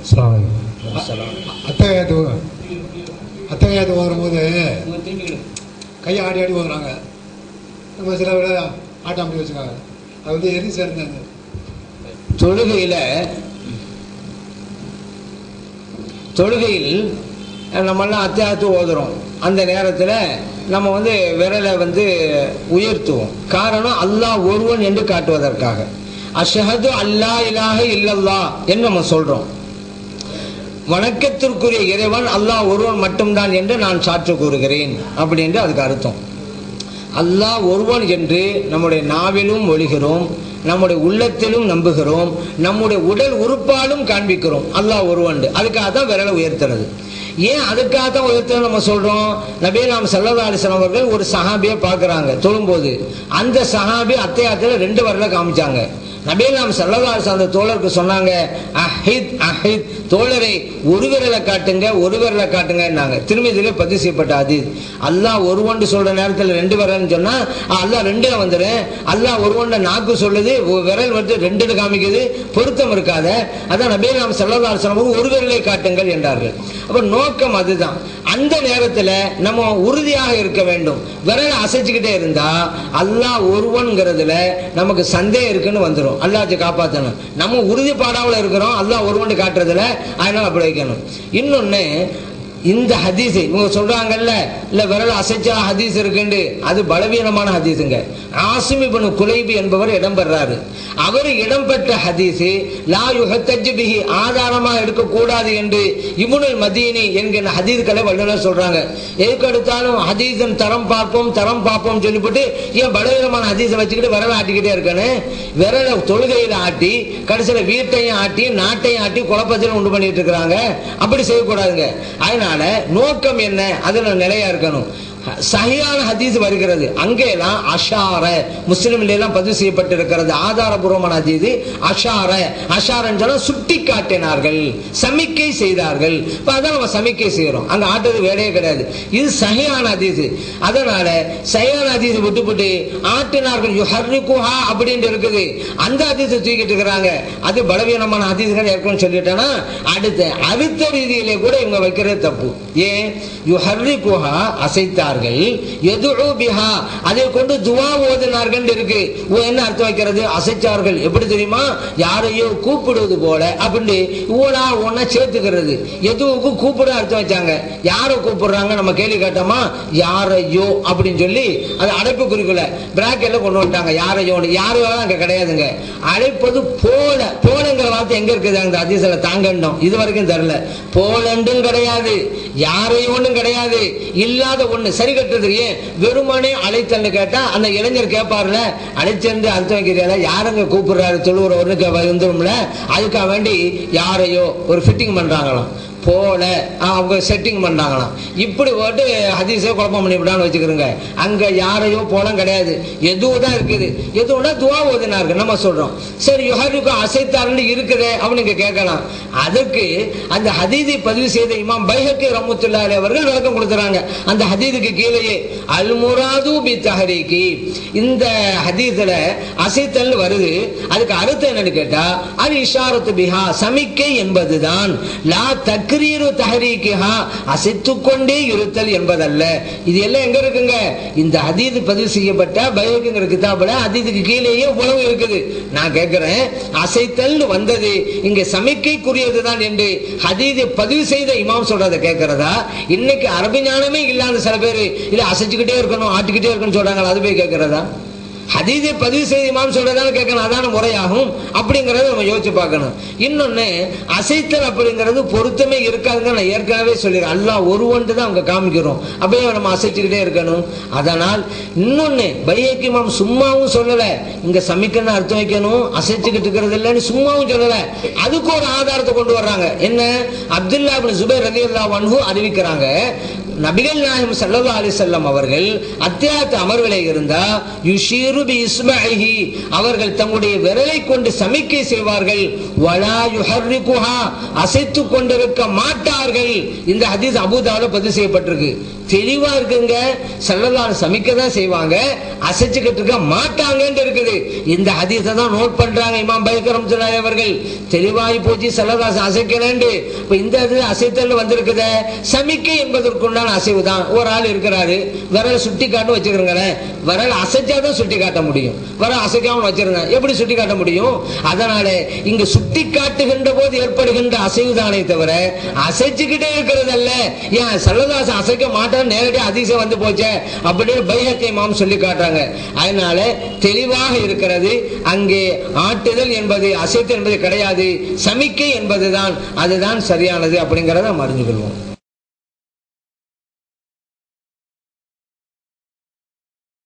அஸ்ஸலாமு அத்தகையத்து அத்தகையத்து வரும்போது கையை ஆடி ஆடி ஓதுறாங்க நம்ம சில விட ஆட்டம் அப்படி வச்சுருக்காங்க அது வந்து எது சேர்ந்தது. தொழுகையில் தொழுகையில் நம்மெல்லாம் அத்தியாயத்து ஓதுறோம். அந்த நேரத்தில் நம்ம வந்து விரலை வந்து உயர்த்துவோம். காரணம் அல்லாஹ் ஒருவன் என்று காட்டுவதற்காக. அஷஹது அல்லா இலாக இல்லல்லா என்று நம்ம சொல்கிறோம் வணக்கத்திற்குரிய இறைவன் அல்லாஹ் ஒருவன் மட்டும்தான் என்று நான் சாற்று கூறுகிறேன் அப்படி என்று அதுக்கு அர்த்தம். அல்லாஹ் ஒருவன் என்று நம்முடைய நாவிலும் ஒழிகிறோம் நம்முடைய உள்ளத்திலும் நம்புகிறோம் நம்முடைய உடல் உறுப்பாலும் காண்பிக்கிறோம். அல்லாஹ் ஒருவன் அதுக்காக தான் விரலை உயர்த்துறது. ஏன் அதுக்காக தான் உயர்த்துறது நம்ம சொல்றோம்? நபே நாம் சல்லா அலிஸ்லாம் அவர்கள் ஒரு சஹாபியை பார்க்குறாங்க தொழும்போது. அந்த சஹாபி அத்தையாத்தில் ரெண்டு வரல காமிச்சாங்க. நபே நாம் அந்த தோழருக்கு சொன்னாங்க அஹித் அஹித் தோழரை ஒரு விரலை காட்டுங்க ஒரு விரலை காட்டுங்கன்னாங்க. திரும்பி பதிவு செய்யப்பட்ட அது அல்லாஹ் ஒன்று சொல்ற நேரத்தில் ரெண்டு விரல்னு சொன்னா அல்லாஹ் ரெண்டுல வந்துடும் அல்லா ஒரு ஒன்று நாக்கு சொல்லுது விரல் வந்து ரெண்டு காமிக்குது பொருத்தம் இருக்காத. அதான் நபே நாம் சல்லா ஒரு விரலை காட்டுங்கள் என்றார்கள். அப்ப நோக்கம் அதுதான். அந்த நேரத்தில் நம்ம உறுதியாக இருக்க வேண்டும். விரலை அசைச்சுக்கிட்டே இருந்தா அல்லாஹ் ஒருவன்கிறதுல நமக்கு சந்தேகம் இருக்குன்னு வந்துடும் அல்லாஹ் காப்பாற்றணும் நம்ம உறுதிப்பாடாவில் இருக்கிறோம். அல்லா ஒருவன் காட்டுறதுல அதனால அப்படி வைக்கணும். இன்னொன்று இந்த ஹதீஸ் இவங்க சொல்றாங்கல்ல இல்ல விரல் அசைச்சா ஹதீஸ் இருக்குண்டு. அது பலவீனமான ஹதீஸுங்க. ஆசிமி பனு குலைபி என்பவர் இடம்பெறாரு அவர் இடம்பெற்ற ஹதீஸ் லா யுஹத்தஜ் பிஹி ஆதாரமா எடுக்கக்கூடாது என்று இபுனுல் மதீனி என்கிற ஹதீஸ்களை வல்லுநர் சொல்றாங்க. எதுக்கு எடுத்தாலும் ஹதீஸன் தரம் பார்ப்போம் தரம் பார்ப்போம் சொல்லிவிட்டு ஏன் பலவீனமான ஹதீஸை வச்சுக்கிட்டு விரலை ஆட்டிக்கிட்டே இருக்கானு? விரலை தொழுகையில் ஆட்டி கடைசியில் வீட்டையும் ஆட்டி நாட்டையும் ஆட்டி குழப்பத்தில் உண்டு பண்ணிட்டு இருக்கிறாங்க. அப்படி செய்யக்கூடாதுங்க. அதனால நோக்கம் என்ன? அதுல நிலையா இருக்கணும். சரியான ஹதீஸ் வருகிறது. அங்கெல்லாம் அஷார. முஸ்லிம்ல எல்லாம் பதிவு செய்யப்பட்டிருக்கிறது. ஆதாரபூர்வமான ஹதீஸ் அஷார. அஷாரன்னு சொன்னா சுட்டி காட்டினார்கள் சமிக்கை செய்தார்கள். இப்போ அதான் நம்ம சமிக்கை செய்கிறோம் அந்த ஆட்டுறது வேலையே கிடையாது. இது சகையான ஹதீஸ். அதனால சஹியான ஹதீஸ் விட்டுவிட்டு ஆட்டினார்கள். யுஹர்ரிகுஹா அப்படின்னு இருக்குது. அந்த ஹதீஸை தூக்கிட்டு இருக்கிறாங்க. அது பலவீனமான ஹதீஸ்கள் இருக்கும்னு சொல்லிட்டேன்னா அடுத்த அடுத்த ரீதியிலே கூட இவங்க வைக்கிறது தப்பு. ஏன்? யுஹர்ரிகுஹா அசைத்தார் செய்தார்கள் பிஹா அதை கொண்டு துவா ஓதினார்கள் இருக்கு. என்ன அர்த்தம் வைக்கிறது? அசைச்சார்கள். எப்படி தெரியுமா? யாரையோ கூப்பிடுவது போல அப்படின்னு ஊடா ஒன்னா சேர்த்துக்கிறது. எதுவுக்கு கூப்பிட அர்த்தம் வச்சாங்க? யாரை கூப்பிடுறாங்க? நம்ம கேள்வி கேட்டோமா? யாரையோ அப்படின்னு சொல்லி அது அடைப்பு குறிக்கல பிராக்கெட்ல கொண்டு வந்துட்டாங்க. யாரையோ யாரையோ அங்க கிடையாதுங்க. அழைப்பது போல போலங்கிற வார்த்தை எங்க இருக்குது அந்த அதிசல தாங்கண்டம் இது வரைக்கும் தெரியல போலண்டும் கிடையாது. யாரையோன்னு கிடையாது. இல்லாத ஒண்ணு. சரி கட்டுறது வெறுமனே அழைத்தல்னு கேட்டா அந்த இளைஞர் கேட்பாருல அழைச்சிருந்து அர்த்தம் வைக்கிறதால யாருங்க கூப்பிடுறாரு? தொழுவுறவருன்னு வந்துடும்ல அதுக்காக வேண்டி யாரையோ ஒரு ஃபிட்டிங் பண்றாங்களாம். போல. அவங்க செட்டிங் பண்றாங்களாம். இப்படி போட்டு ஹதீஸே குழப்பம் பண்ணிவிடான்னு வச்சுக்கிறோங்க. அங்கே யாரையோ போலம் கிடையாது. எதுவும் தான் இருக்குது. எதுவும்னா துவா ஓதினார்கள் நம்ம சொல்கிறோம் சரி யுஹருக்கு அசைத்தாருன்னு இருக்குதே அவனுங்க கேட்கலாம். அதுக்கு அந்த ஹதீதை பதிவு செய்த இமாம் பைஹக்கி ரஹ்மத்துல்லாஹி அவர்கள் விளக்கம் கொடுத்துறாங்க. அந்த ஹதீதுக்கு கீழேயே அல்முராது பி தஹரீகி இந்த ஹதீஸில் அசைத்தல் வருது. அதுக்கு அர்த்தம் என்னன்னு கேட்டால் அது இஷாரத்து பிஹா. சமிக்கை என்பதுதான். லா தக்ரீரு தஹரீகிஹா அசைத்து கொண்டே இருத்தல் என்பதல்ல. இது எல்லாம் எங்க இருக்குங்க? இந்த அதீது பதிவு செய்யப்பட்ட பயோகிங்கிற கிதாபுல அதீதுக்கு கீழேயே உழவு இருக்குது. நான் கேட்கிறேன் அசைத்தல் வந்தது இங்க சமிக்கைக்குரியதுதான் என்று ஹதீதை பதிவு செய்த இமாம் சொல்றத கேட்கிறதா இன்னைக்கு அரபி ஞானமே இல்லாத சில பேர் இல்ல அசைச்சுக்கிட்டே இருக்கணும் ஆட்டிக்கிட்டே இருக்கணும் சொல்றாங்க அது போய் கேட்கிறதா ஹதீதை பதிவு செய்து இமாம் சொல்றதால கேட்கணும். அதான முறையாகும். அப்படிங்கறத நம்ம யோசிச்சு பார்க்கணும். இன்னொன்னு அசைத்தல் அப்படிங்கிறது பொருத்தமே இருக்காதுன்னு நான் ஏற்கனவே சொல்லிடுறேன் அல்லாஹ் ஒன்று தான் அவங்க காமிக்கிறோம். அப்படியே நம்ம அசைச்சுக்கிட்டே இருக்கணும். அதனால் இன்னொன்னு பையக்கு இமாம் சும்மாவும் சொல்லல. இங்க சமைக்கணும் அர்த்தம் வைக்கணும். அசைச்சுக்கிட்டு இருக்கிறது இல்லைன்னு சும்மாவும் சொல்லல. அதுக்கு ஒரு ஆதாரத்தை கொண்டு வர்றாங்க. என்ன? அப்துல்லா ஜுபேர் ரலி அல்லா அறிவிக்கிறாங்க. நபிகள் நாயம் சல்லா அலி செல்லம் அவர்கள் அத்தியாயத்து அமர்விலே இருந்தா யுஷீரு பி இஸ்மாஹி அவர்கள் தங்களுடைய விரலை கொண்டு சமிக்கை செய்வார்கள். வலா யுஹர்ரிகுஹா அசைத்து கொண்டிருக்க மாட்டார்கள். இந்த ஹதீஸ் அபூதாவுல பதிவு செய்யப்பட்டிருக்கு. தெளிவா இருக்குங்க. செல்லலாறு சமைக்க தான் செய்வாங்க அசைச்சுக்கிட்டு இருக்க மாட்டாங்கன்னு இருக்குது. இந்த ஹதீஸை தான் நோட் பண்றாங்க இமாம் பைக்கரம் அவர்கள். தெளிவாகி போச்சு செல்லதாசன் அசைக்கலேண்டு இப்ப இந்த இது அசைத்தல் வந்திருக்குத. சமிக்கை என்பதற்குண்டான அசைவு தான். ஒரு ஆள் இருக்கிறாரு. விரல் சுட்டி காட்டு வச்சுக்கிறேங்களேன் விரல் அசைச்சாதான் சுட்டி காட்ட முடியும். விரல் அசைக்காம வச்சிருங்க எப்படி சுட்டி காட்ட முடியும்? அதனால இங்க சுட்டி காட்டுகின்ற போது ஏற்படுகின்ற அசைவு தானே தவிர அசைச்சுக்கிட்டே இருக்கிறது அல்ல ஏன்? சல்லதாசன் அசைக்க மாட்டான். நேரடியாக அதிசயம் வந்து போச்சே. அப்படின்னு பைஹக்கை மாம் சொல்லி காட்டுறாங்க. அதனால தெளிவாக இருக்கிறது அங்கே ஆட்டுதல் என்பது அசைத்தல் என்பது கிடையாது. சமிக்கை என்பதுதான். அதுதான் சரியானது அப்படிங்கிறத நம்ம கொள்வோம்